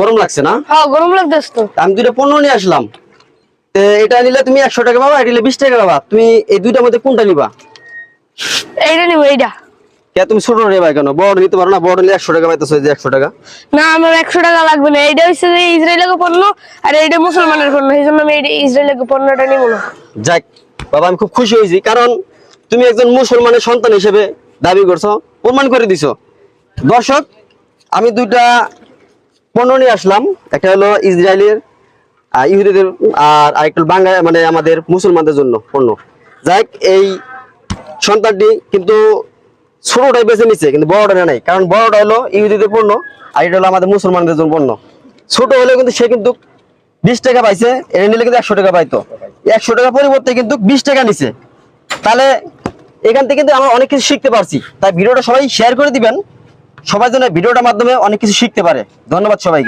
গরম লাগছে না? হ্যাঁ গরম লাগতেছে তো। আমি দুইটা পণ্য নিয়ে আসলাম। এটা নিলে তুমি একশো টাকা পাবা এটা নিলে বিশ টাকা পাবা। তুমি এই দুইটার মধ্যে কোনটা নিবা? এইটা নিবো এইটা। কে তুমি ছোট নেবা কেন? বড় নিতে পারো না বড় নিলে একশো টাকা পাইতেছো যে একশো টাকা। না আমার একশো টাকা লাগবে না। এইটা হচ্ছে যে ইসরায়েলের পণ্য আর এইটা মুসলমানের পণ্য। এই জন্য আমি এইটা ইসরায়েলের পণ্যটা নিব না। যাক বাবা আমি খুব খুশি হয়েছি। কারণ তুমি একজন মুসলমানের সন্তান হিসেবে দাবি করছ প্রমাণ করে দিছো। দর্শক আমি দুইটা পণ্য নিয়ে আসলাম। একটা হলো ইসরায়েলের ইহুদিদের, আর আরেকটা বাংলা মানে আমাদের মুসলমানদের জন্য পণ্য। যাক এই সন্তানটি কিন্তু ছোটটাই বেছে নিচ্ছে কিন্তু বড়টা নাই। কারণ বড়টা হলো ইহুদিদের পণ্য, আর এটা হলো আমাদের মুসলমানদের জন্য পণ্য। ছোট হলেও কিন্তু সে কিন্তু বিশ টাকা পাইছে, এটা নিলে কিন্তু একশো টাকা পাইতো। একশো টাকা পরিবর্তে কিন্তু বিশ টাকা নিছে। তাহলে এখান থেকে কিন্তু আমরা অনেক কিছু শিখতে পারছি। তাই ভিডিওটা সবাই শেয়ার করে দিবেন। সবাই যেন ভিডিওটার মাধ্যমে অনেক কিছু শিখতে পারে। ধন্যবাদ সবাই